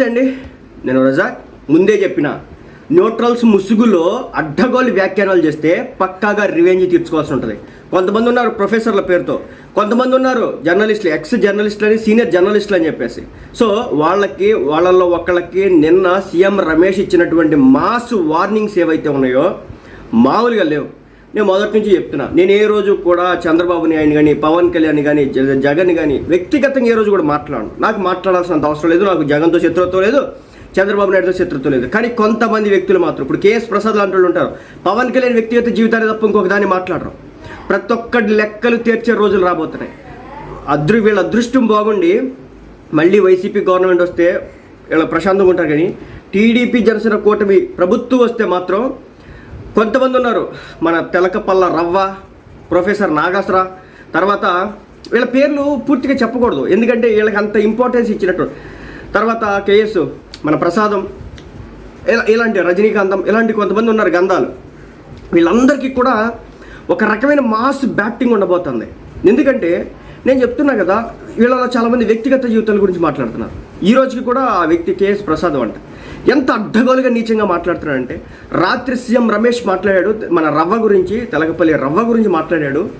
నమస్తే అండి. నేను రజాక్. ముందే చెప్పిన న్యూట్రల్స్ ముసుగులో అడ్డగోలు వ్యాఖ్యానాలు చేస్తే పక్కాగా రివెంజ్ తీర్చుకోవాల్సి ఉంటుంది. కొంతమంది ఉన్నారు ప్రొఫెసర్ల పేరుతో కొంతమంది ఉన్నారు జర్నలిస్టులు ఎక్స్ జర్నలిస్టులు అని సీనియర్ జర్నలిస్టులు అని చెప్పేసి. సో వాళ్ళకి వాళ్ళల్లో ఒకళ్ళకి నిన్న సీఎం రమేష్ ఇచ్చినటువంటి మాస్ వార్నింగ్స్ ఏవైతే ఉన్నాయో మామూలుగా లేవు. నేను మొదటి నుంచి చెప్తున్నా. నేను ఏ రోజు కూడా చంద్రబాబుని ఆయన కానీ పవన్ కళ్యాణ్ కానీ జగన్ కానీ వ్యక్తిగతంగా ఏ రోజు కూడా మాట్లాడను. నాకు మాట్లాడాల్సినంత అవసరం లేదు. నాకు జగన్తో శత్రుత్వం లేదు చంద్రబాబు నాయుడుతో శత్రుత్వం లేదు. కానీ కొంతమంది వ్యక్తులు మాత్రం ఇప్పుడు కేఎస్ ప్రసాద్ లాంటి వాళ్ళు ఉంటారు. పవన్ కళ్యాణ్ వ్యక్తిగత జీవితాన్ని తప్ప ఇంకొక దాన్ని మాట్లాడరు. ప్రతి ఒక్కటి లెక్కలు తీర్చే రోజులు రాబోతున్నాయి. అదృ వీళ్ళ అదృష్టం బాగుండి మళ్ళీ వైసీపీ గవర్నమెంట్ వస్తే వీళ్ళ ప్రశాంతంగా ఉంటారు కానీ టీడీపీ జనసేన కూటమి ప్రభుత్వం వస్తే మాత్రం కొంతమంది ఉన్నారు. మన తెలకపల్ల రవ్వ ప్రొఫెసర్ నాగేశ్వర తర్వాత వీళ్ళ పేర్లు పూర్తిగా చెప్పకూడదు. ఎందుకంటే వీళ్ళకి అంత ఇంపార్టెన్స్ ఇచ్చినట్టు. తర్వాత కేఎస్ మన ప్రసాదం ఇలా ఇలాంటి రజనీకాంతం ఇలాంటి కొంతమంది ఉన్నారు గంధాలు. వీళ్ళందరికీ కూడా ఒక రకమైన మాస్ బ్యాటింగ్ ఉండబోతుంది. ఎందుకంటే నేను చెప్తున్నా కదా వీళ్ళలో చాలామంది వ్యక్తిగత జీవితాల గురించి మాట్లాడుతున్నారు. ఈ రోజుకి కూడా ఆ వ్యక్తి కేఎస్ ప్రసాదం అంట. ఎంత అడ్డగోలుగా నీచంగా మాట్లాడుతున్నాడంటే రాత్రి సీఎం రమేష్ మాట్లాడాడు మన రవ్వ గురించి తెలగపల్లి రవ్వ గురించి మాట్లాడాడు.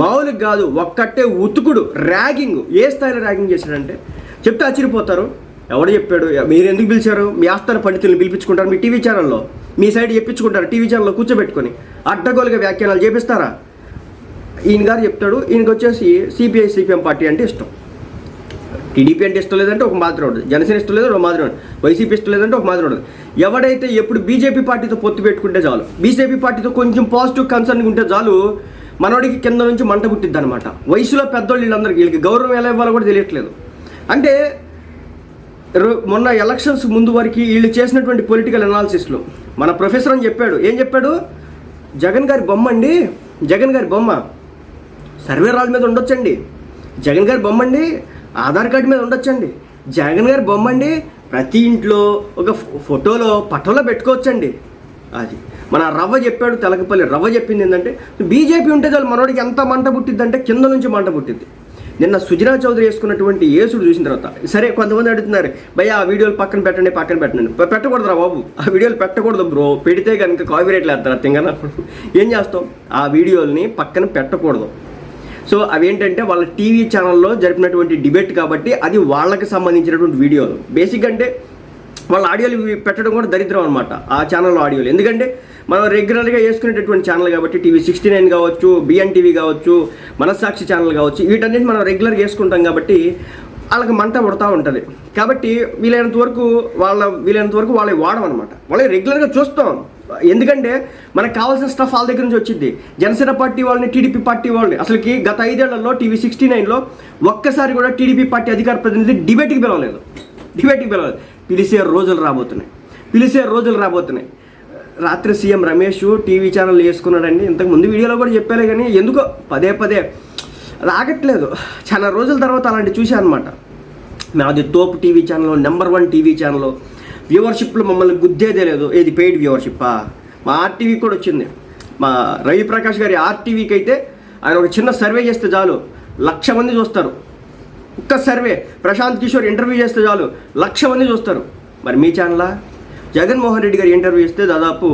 మామూలుగా కాదు ఒక్కటే ఉతుకుడు ర్యాగింగ్ ఏ స్థాయిలో ర్యాగింగ్ చేశాడంటే చెప్తే ఆశ్చర్యపోతారు. ఎవడు చెప్పాడు? మీరు ఎందుకు పిలిచారు? మీ ఆస్థాన పండితుల్ని పిలిపించుకుంటారు మీ టీవీ ఛానల్లో. మీ సైడ్ చెప్పించుకుంటారు టీవీ ఛానల్లో కూర్చోబెట్టుకొని. అడ్డగోలుగా వ్యాఖ్యానాలు చేపిస్తారా? ఈయన గారు చెప్తాడు ఈయనకి వచ్చేసి సిపిఐ సిపిఎం పార్టీ అంటే ఇష్టం. టీడీపీ అంటే ఇష్టం లేదంటే ఒక మాత్రం ఉండదు. జనసేన ఇష్టం లేదు ఒక మాత్రం ఉండదు. వైసీపీ ఇష్టం లేదంటే ఒక మాత్రం ఉండదు. ఎవడైతే ఎప్పుడు బీజేపీ పార్టీతో పొత్తు పెట్టుకుంటే చాలు బీజేపీ పార్టీతో కొంచెం పాజిటివ్ కన్సర్న్ ఉంటే చాలు మనోడికి కింద నుంచి మంట పుట్టిద్ది అనమాట వయసులో పెద్దోళ్ళు వీళ్ళందరికీ వీళ్ళకి గౌరవం ఎలా ఇవ్వాలో కూడా తెలియట్లేదు. అంటే మొన్న ఎలక్షన్స్ ముందు వరకు వీళ్ళు చేసినటువంటి పొలిటికల్ అనాలిసిస్లో మన ప్రొఫెసర్ అని చెప్పాడు. ఏం చెప్పాడు? జగన్ గారి బొమ్మ అండి జగన్ గారి బొమ్మ. సర్వే మీద ఉండొచ్చండి. జగన్ గారి బొమ్మ అండి ఆధార్ కార్డు మీద ఉండొచ్చండి. జగన్ గారి బొమ్మ అండి ప్రతి ఇంట్లో ఒక ఫోటోలో పట్టంలో పెట్టుకోవచ్చండి. అది. మన రవ్వ చెప్పాడు తెలకపల్లి. రవ్వ చెప్పింది ఏంటంటే బీజేపీ ఉంటే చాలు మనోడికి ఎంత మంట పుట్టిద్దంటే కింద నుంచి మంట పుట్టిద్ది. నిన్న సుజనా చౌదరి వేసుకున్నటువంటి యేసుడు చూసిన తర్వాత సరే కొంతమంది అడుగుతున్నారు భయ ఆ వీడియోలు పక్కన పెట్టండి పక్కన పెట్టండి. పెట్టకూడదురా బాబు ఆ వీడియోలు పెట్టకూడదు బ్రో పెడితే కనుక కాపీరేట్లు వేస్తారు తింగనప్పుడు ఏం చేస్తాం? ఆ వీడియోల్ని పక్కన పెట్టకూడదు. సో అవేంటంటే వాళ్ళ టీవీ ఛానల్లో జరిపినటువంటి డిబేట్ కాబట్టి అది వాళ్ళకి సంబంధించినటువంటి వీడియోలు. బేసిక్ అంటే వాళ్ళ ఆడియోలు పెట్టడం కూడా దరిద్రం అనమాట ఆ ఛానల్ ఆడియోలు. ఎందుకంటే మనం రెగ్యులర్గా వేసుకునేటటువంటి ఛానల్ కాబట్టి టీవీ సిక్స్టీ నైన్ కావచ్చు బిఎన్ టీవీ కావచ్చు మనస్సాక్షి ఛానల్ కావచ్చు వీటన్నిటి మనం రెగ్యులర్గా వేసుకుంటాం కాబట్టి వాళ్ళకి మంట పడుతూ ఉంటుంది. కాబట్టి వీలైనంత వరకు వాళ్ళ వీలైనంత వరకు వాళ్ళవి వాడడం అనమాట వాళ్ళని రెగ్యులర్గా చూస్తాం. ఎందుకంటే మనకు కావాల్సిన స్టఫ్ వాళ్ళ దగ్గర నుంచి వచ్చింది. జనసేన పార్టీ వాళ్ళని టీడీపీ పార్టీ వాళ్ళని. అసలుకి గత ఐదేళ్ళలో టీవీ సిక్స్టీ నైన్లో ఒక్కసారి కూడా టీడీపీ పార్టీ అధికార ప్రతినిధి డిబేట్కి పిలవలేదు. డిబేట్కి పిలవలేదు. పిలిచే రోజులు రాబోతున్నాయి. పిలిచే రోజులు రాబోతున్నాయి. రాత్రి సీఎం రమేష్ టీవీ ఛానల్ వేసుకున్నాడండి. ఇంతకు ముందు వీడియోలో కూడా చెప్పాలే కానీ ఎందుకో పదే పదే రాగట్లేదు. చాలా రోజుల తర్వాత అలాంటి చూశాను అనమాట నాది తోపు TV channel number one TV channel. వ్యూవర్షిప్లో మమ్మల్ని గుద్దేదే లేదు. ఏది పెయిడ్ వ్యూవర్షిప్పా? మా ఆర్టీవీ కూడా వచ్చింది. మా రవి ప్రకాష్ గారి ఆర్టీవీకి అయితే ఆయన ఒక చిన్న సర్వే చేస్తే చాలు. లక్ష మంది చూస్తారు. ఒక్క సర్వే. ప్రశాంత్ కిషోర్ ఇంటర్వ్యూ చేస్తే చాలు. లక్ష మంది చూస్తారు. మరి మీ ఛానలా జగన్మోహన్ రెడ్డి గారు ఇంటర్వ్యూ ఇస్తే దాదాపు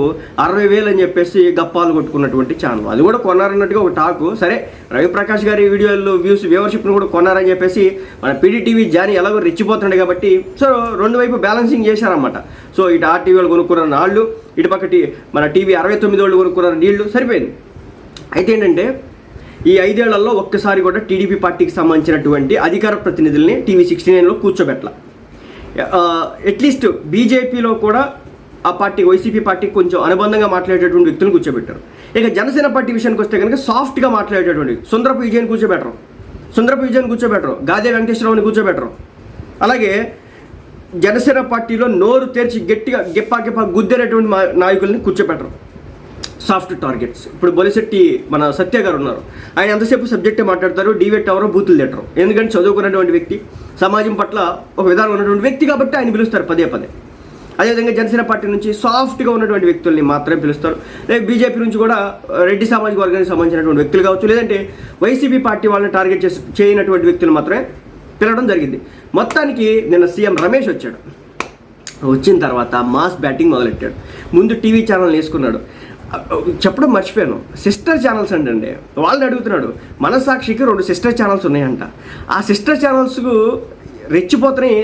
అరవై వేలు అని చెప్పేసి గప్పాలు కొట్టుకున్నటువంటి ఛానల్ అది కూడా కొన్నారన్నట్టుగా ఒక టాకు సరే రవి ప్రకాష్ గారి వీడియోలు వ్యూస్ వ్యూవర్షిప్ను కూడా కొన్నారని చెప్పేసి మన పీడీటీవీ జాని ఎలాగో రెచ్చిపోతున్నాడు కాబట్టి సో రెండు వైపు బ్యాలెన్సింగ్ చేశారనమాట సో ఇటు ఆర్టీవీ వాళ్ళు కొనుక్కున్న వాళ్ళు ఇటు పక్కటి మన టీవీ అరవై తొమ్మిది వాళ్ళు కొనుక్కున్న నీళ్ళు సరిపోయింది. అయితే ఏంటంటే ఈ ఐదేళ్ళలో ఒక్కసారి కూడా టీడీపీ పార్టీకి సంబంధించినటువంటి అధికార ప్రతినిధుల్ని టీవీ సిక్స్టీ నైన్లో కూర్చోబెట్ల. అట్లీస్ట్ బీజేపీలో uh, కూడా ఆ పార్టీ వైసీపీ పార్టీకి కొంచెం అనుబంధంగా మాట్లాడేటటువంటి వ్యక్తులను కూర్చోబెట్టారు. ఇక జనసేన పార్టీ విషయానికి వస్తే కనుక సాఫ్ట్గా మాట్లాడేటటువంటి సుందరపు విజయన్ కూర్చోబెట్టరు. సుందరపు విజయన్ కూర్చోబెట్టరు. గాదే వెంకటేశ్వరరావుని కూర్చోబెట్టరు. అలాగే జనసేన పార్టీలో నోరు తెరిచి గట్టిగా గెప్పా గెప్పా గుద్దేటటువంటి నాయకుల్ని కూర్చోబెట్టరు. సాఫ్ట్ టార్గెట్స్ ఇప్పుడు బొలిశెట్టి మన సత్య గారు ఉన్నారు. ఆయన ఎంతసేపు సబ్జెక్టే మాట్లాడతారు? డివేట్ ఎవరో? బూతులు తిట్టరు. ఎందుకంటే చదువుకున్నటువంటి వ్యక్తి సమాజం పట్ల ఒక విధానం ఉన్నటువంటి వ్యక్తి కాబట్టి ఆయన పిలుస్తారు పదే పదే. అదేవిధంగా జనసేన పార్టీ నుంచి సాఫ్ట్గా ఉన్నటువంటి వ్యక్తుల్ని మాత్రమే పిలుస్తారు. లేదా బీజేపీ నుంచి కూడా రెడ్డి సామాజిక వర్గానికి సంబంధించినటువంటి వ్యక్తులు కావచ్చు లేదంటే వైసీపీ పార్టీ వాళ్ళని టార్గెట్ చేసి చేయనటువంటి వ్యక్తులు మాత్రమే పిలవడం జరిగింది. మొత్తానికి నిన్న సీఎం రమేష్ వచ్చాడు. వచ్చిన తర్వాత మాస్ బ్యాటింగ్ మొదలెట్టాడు. ముందు టీవీ ఛానల్ వేసుకున్నాడు. చెప్పడం మర్చిపోయాను. సిస్టర్ ఛానల్స్ అంటండి వాళ్ళని అడుగుతున్నాడు మనసాక్షికి రెండు సిస్టర్ ఛానల్స్ ఉన్నాయంట. ఆ సిస్టర్ ఛానల్స్కు రెచ్చిపోతున్నాయి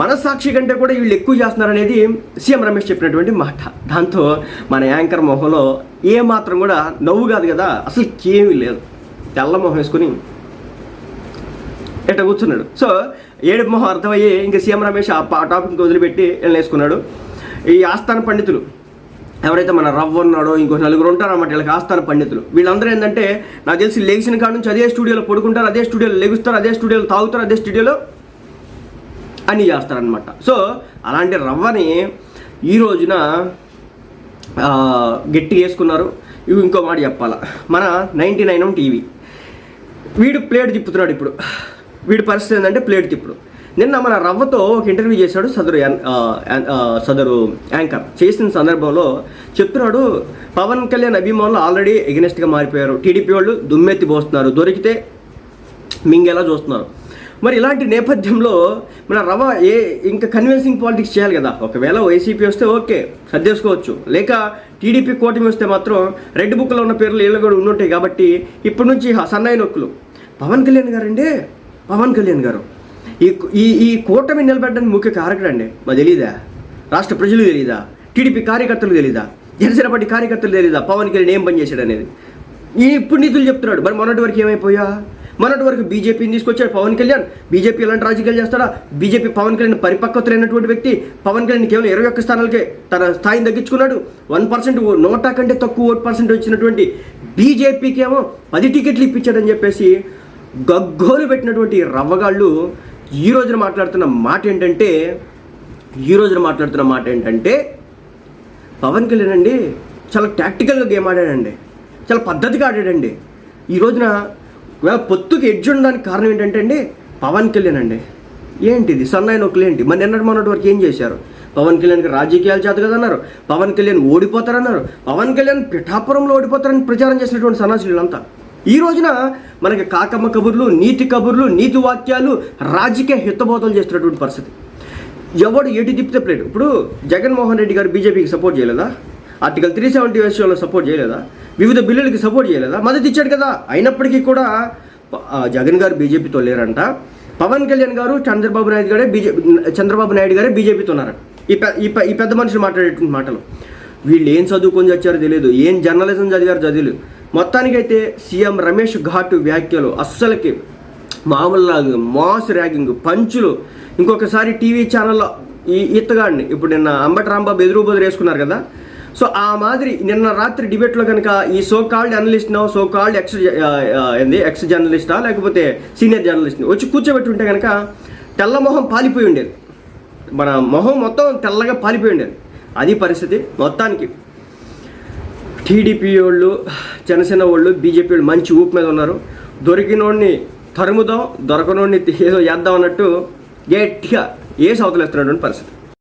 మనసాక్షి కంటే కూడా వీళ్ళు ఎక్కువ చేస్తున్నారు అనేది సీఎం రమేష్ చెప్పినటువంటి మాట. దాంతో మన యాంకర్ మొహంలో ఏమాత్రం కూడా నవ్వు కాదు కదా అసలు ఏమీ లేదు. తెల్ల మొహం వేసుకుని ఇట్లా కూర్చున్నాడు. సో ఏడు మొహం అర్థమయ్యి ఇంకా సీఎం రమేష్ ఆ టాపిక్ వదిలిపెట్టి వెళ్ళేసుకున్నాడు వేసుకున్నాడు. ఈ ఆస్థాన పండితులు ఎవరైతే మన రవ్వ ఉన్నాడో ఇంకో నలుగురు ఉంటారన్నమాట వీళ్ళకి ఆస్థాన పండితులు. వీళ్ళందరూ ఏంటంటే నాకు తెలిసి లేచిన కాడ నుంచి అదే స్టూడియోలో పడుకుంటారు అదే స్టూడియోలో లెగుస్తారు అదే స్టూడియోలో తాగుతారు అదే స్టూడియోలో అని చేస్తారనమాట సో అలాంటి రవ్వని ఈ రోజున గట్టి గట్టిగా వేసుకున్నారు. ఇవి ఇంకో మాట చెప్పాల. మన నైంటీ నైన్ టీవీ. వీడు ప్లేట్ తిప్పుతున్నాడు ఇప్పుడు. వీడి పరిస్థితి ఏంటంటే ప్లేట్ తిప్పుడు. నిన్న మన రవ్వతో ఒక ఇంటర్వ్యూ చేశాడు సదరు సదరు యాంకర్. చేసిన సందర్భంలో చెప్తున్నాడు పవన్ కళ్యాణ్ అభిమానులు ఆల్రెడీ ఎగనెస్ట్గా మారిపోయారు. టీడీపీ వాళ్ళు దుమ్మెత్తి పోస్తున్నారు. దొరికితే మింగేలా చూస్తున్నారు. మరి ఇలాంటి నేపథ్యంలో మన రవ ఏ ఇంకా కన్విన్సింగ్ పాలిటిక్స్ చేయాలి కదా. ఒకవేళ వైసీపీ వస్తే ఓకే సర్దేసుకోవచ్చు. లేక టీడీపీ కూటమి వస్తే మాత్రం రెడ్ బుక్లో ఉన్న పేర్లు వీళ్ళు కూడా ఉండుంటాయి కాబట్టి ఇప్పటి నుంచి సన్నాయి నొక్కులు. పవన్ కళ్యాణ్ గారండి? పవన్ కళ్యాణ్ గారు. ఈ ఈ ఈ కూటమి నిలబెట్టడానికి ముఖ్య కారకుడు అండి. మా తెలీదా? రాష్ట్ర ప్రజలు తెలీదా? టీడీపీ కార్యకర్తలు తెలీదా? జనసేన పార్టీ కార్యకర్తలు తెలీదా? పవన్ కళ్యాణ్ ఏం పని చేశాడు అనేది? ఈ ఇప్పుడు నిధులు చెప్తున్నాడు. మరి మొన్నటి వరకు ఏమైపోయా? మొన్నటి వరకు బీజేపీని తీసుకొచ్చాడు పవన్ కళ్యాణ్. బీజేపీ ఎలాంటి రాజకీయాలు చేస్తాడా? బీజేపీ పవన్ కళ్యాణ్ పరిపక్వత లేనటువంటి వ్యక్తి. పవన్ కళ్యాణ్ కేవలం ఇరవై ఒక్క స్థానాలకే తన స్థాయిని తగ్గించుకున్నాడు. వన్ పర్సెంట్ నోటా కంటే తక్కువ ఓట్ పర్సెంట్ వచ్చినటువంటి బీజేపీకి ఏమో పది టికెట్లు ఇప్పించాడని చెప్పేసి గగ్గోలు పెట్టినటువంటి రవ్వగాళ్ళు ఈ రోజున మాట్లాడుతున్న మాట ఏంటంటే ఈ రోజున మాట్లాడుతున్న మాట ఏంటంటే పవన్ కళ్యాణ్ అండి చాలా టాక్టికల్గా గేమ్ ఆడాడండి. చాలా పద్ధతిగా ఆడాడండి. ఈ రోజున పొత్తుకి ఎడ్జ్ ఉండడానికి కారణం ఏంటంటే అండి పవన్ కళ్యాణ్ అండి. ఏంటిది? సన్నాయి నొక్కులు ఏంటి? మరి నిన్నటి మొన్నటి వరకు ఏం చేశారు? పవన్ కళ్యాణ్కి రాజకీయాలు చేత కదన్నారు పవన్ కళ్యాణ్ ఓడిపోతారన్నారు. పవన్ కళ్యాణ్ పిఠాపురంలో ఓడిపోతారని ప్రచారం చేసినటువంటి సన్నాసులు వీళ్ళంతా. ఈ రోజున మనకి కాకమ్మ కబుర్లు నీతి కబుర్లు నీతి వాక్యాలు రాజకీయ హితబోధలు చేస్తున్నటువంటి పరిస్థితి. ఎవడు ఎటు తిప్పితే ప్లేట్? ఇప్పుడు జగన్మోహన్ రెడ్డి గారు బీజేపీకి సపోర్ట్ చేయలేదా? ఆర్టికల్ త్రీ సెవెంటీ విషయంలో సపోర్ట్ చేయలేదా? వివిధ బిల్లులకి సపోర్ట్ చేయలేదా? మద్దతు ఇచ్చాడు కదా. అయినప్పటికీ కూడా జగన్ గారు బీజేపీతో లేరంట. పవన్ కళ్యాణ్ గారు చంద్రబాబు నాయుడు గారే బీజేపీ చంద్రబాబు నాయుడు గారే బీజేపీతో ఉన్నారంట. ఈ పె ఈ ఈ పెద్ద మనుషులు మాట్లాడేటువంటి మాటలు. వీళ్ళు ఏం చదువుకొని చచ్చారో తెలియదు. ఏం జర్నలిజం చదివారో చదివలేదు. మొత్తానికైతే సీఎం రమేష్ ఘాటు వ్యాఖ్యలు అస్సలకి మామూలు మాస్ ర్యాగింగ్ పంచులు. ఇంకొకసారి టీవీ ఛానల్లో ఈ ఈతగాడిని. ఇప్పుడు నిన్న అంబటి రాంబాబు ఎదురు బదులు వేసుకున్నారు కదా. సో ఆ మాదిరి నిన్న రాత్రి డిబేట్లో కనుక ఈ సో కాల్డ్ అనలిస్ట్నో సో కాల్డ్ ఎక్స్ ఏంది ఎక్స్ జర్నలిస్టా లేకపోతే సీనియర్ జర్నలిస్ట్ని వచ్చి కూర్చోబెట్టి ఉంటే కనుక తెల్ల మొహం పాలిపోయి ఉండేది. మన మొహం మొత్తం తెల్లగా పాలిపోయి ఉండేది. అది పరిస్థితి మొత్తానికి. టీడీపీ వాళ్ళు జనసేన వాళ్ళు బీజేపీ వాళ్ళు మంచి ఊపు మీద ఉన్నారు. దొరికినోడిని తరుముదాం దొరకనోడిని ఏదో చేద్దాం అన్నట్టు గట్టిగా ఏ సవతలు పరిస్థితి.